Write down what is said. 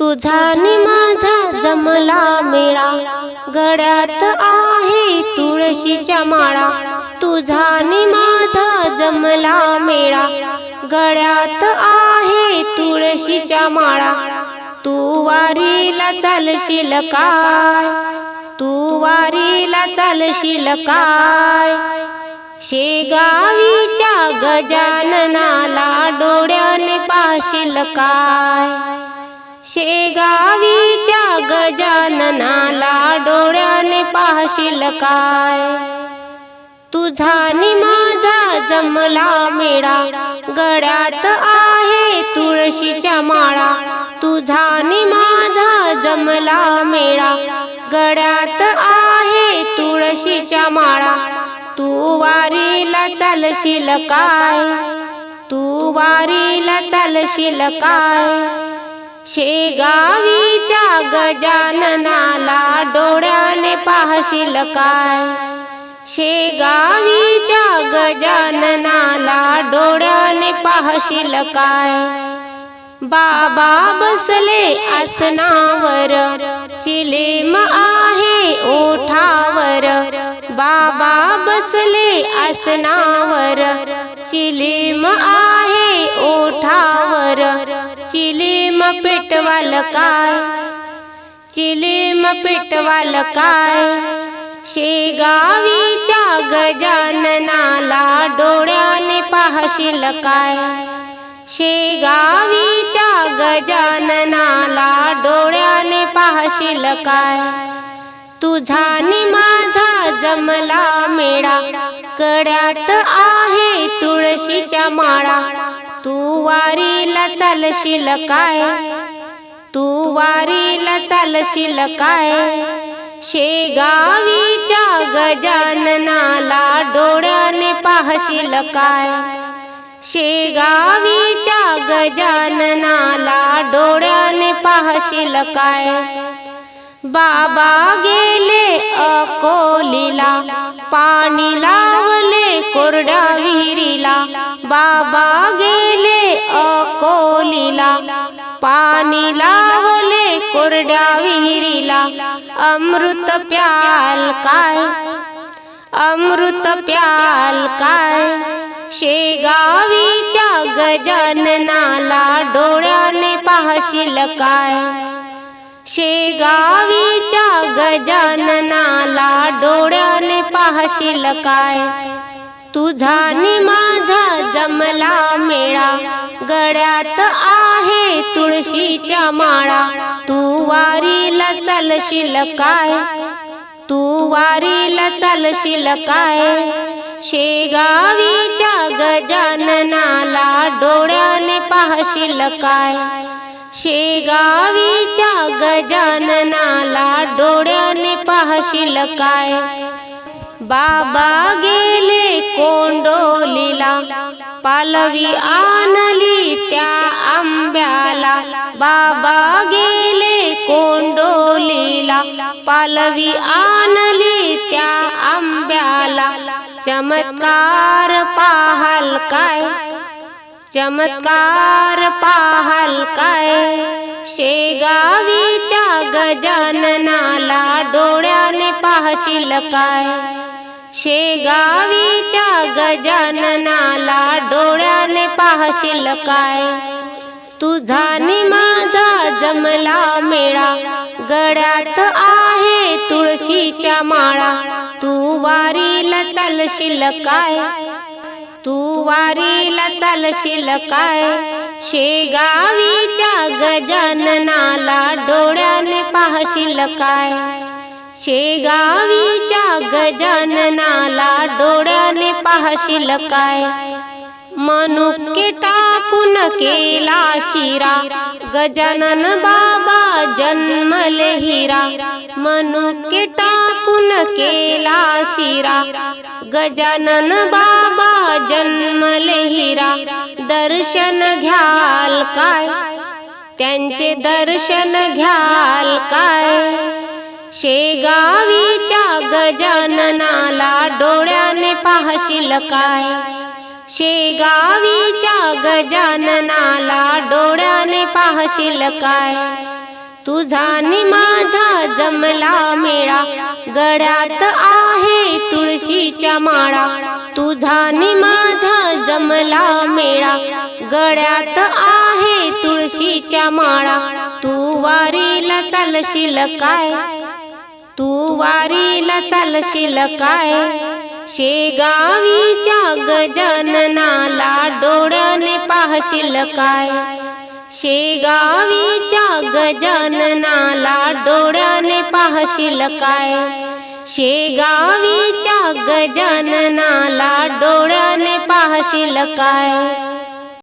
तुझा नि माझा जमला मेळा. गळ्यात आहे तुळशीच्या माळा. तुझा नि माझा जमला मेळा. गळ्यात आहे तुळशीच्या माळा. तू वारीला चालशील काय? तू वारीला चालशील काय? शेगावीच्या गजाननाला डोळ्याने पाशील काय? शेगावीच्या गजाननाला डोळ्याने पाहशील काय? तुझा नि माझा जमला मेळा गळ्यात आहे तुळशीच्या माळा. तुझा नि माझा जमला मेळा गळ्यात आहे तुळशीच्या माळा. तू वारीला चालशील काय? तू वारीला चालशील काय? शेगावीच्या गजाननाला डोळ्याने पाहशील काय? शेगावीच्या गजाननाला डोळ्याने पाहशील काय? बाबा बसले आसनावर चिलेम आहे ओठावर. बाबा बसले आसनावर चिलेम आहे ओठावर. चिलीम पेटवाल काय? चिलीम पेटवाल काय? शेगावीच्या गजाननाला डोळ्याने पाहशील काय? शेगावीच्या गजाननाला डोळ्याने पाहशील काय? तुझा नि माझा जमला मेळा कड्यात आहे तुळशीच्या माळा. तू वारीला चालशील काय? तू वारीला चालशील काय? शेगावीच्या गजाननाला डोळ्याने पाहशील काय? शेगावीच्या गजाननाला डोळ्याने पाहशील काय? बाबा गेले खोलीला पाणी लावले कोरड्या विहिरीला. बाबा गेले अकोलीला. पाणी लावले कोरड्या विहिरीला. अमृत प्याल काय? अमृत प्याल काय? शेगावीच्या गजाननाला डोळ्याने पाहशील काय? शेगावीच्या गजाननाला डोळ्याने पाहशील काय? तुझा नि माझा जमला मेळा गळ्यात आहे तुळशीच्या माळा. तू वारीला चालशील काय? तू वारीला चालशील काय? शेगावीच्या गजाननाला डोळ्याने पाहशील काय? शेगावीच्या गजाननाला डोळ्याने पाहशील काय? बाबा गेले कोंडोलीला पालवी आणली त्या आंब्याला. बाबा गेले कोंडोलीला पालवी आणली त्या आंब्याला. चमत्कार पाहाल काय? चमत्कार पाहाल काय? शेगावीच्या गजाननाला डोळ्याने पाहशील काय? शेगावीच्या गजाननाला डोळ्याने पाहशील काय? तुझा नि माझा जमला मेळा गळ्यात आहे तुळशीच्या माळा तू वारीला चालशील काय? तू वारीला चालशील काय? शेगावीच्या गजाननाला डोळ्याने पाहशील काय? शेगावीच्या गजाननाला डोळ्याने पाहशील काय? मनुके टाकून केला शिरा गजानन बाबा जन्मले हिरा. मनुके टाकून केला शिरा गजानन बाबा जन्मले हिरा दर्शन घ्याल काय? त्यांचे दर्शन घ्याल काय? शेगावीच्या गजाननाला डोळ्याने पाहशील काय? शेगावीच्या गजाननाला डोळ्याने पाहशील काय? तुझा नि माझा जमला मेळा. गळ्यात आहे तुळशीच्या माळा. तुझा नि माझा जमला मेळा. गळ्यात आहे तुळशीच्या माळा. तू वारीला चालशील काय? तू वारीला चालशील काय? शेगावीच्या गजाननाला डोळ्याने पाहशील काय? शेगावीच्या गजाननाला डोळ्याने पाहशील काय? शेगावीच्या गजाननाला डोळ्याने पाहशील काय?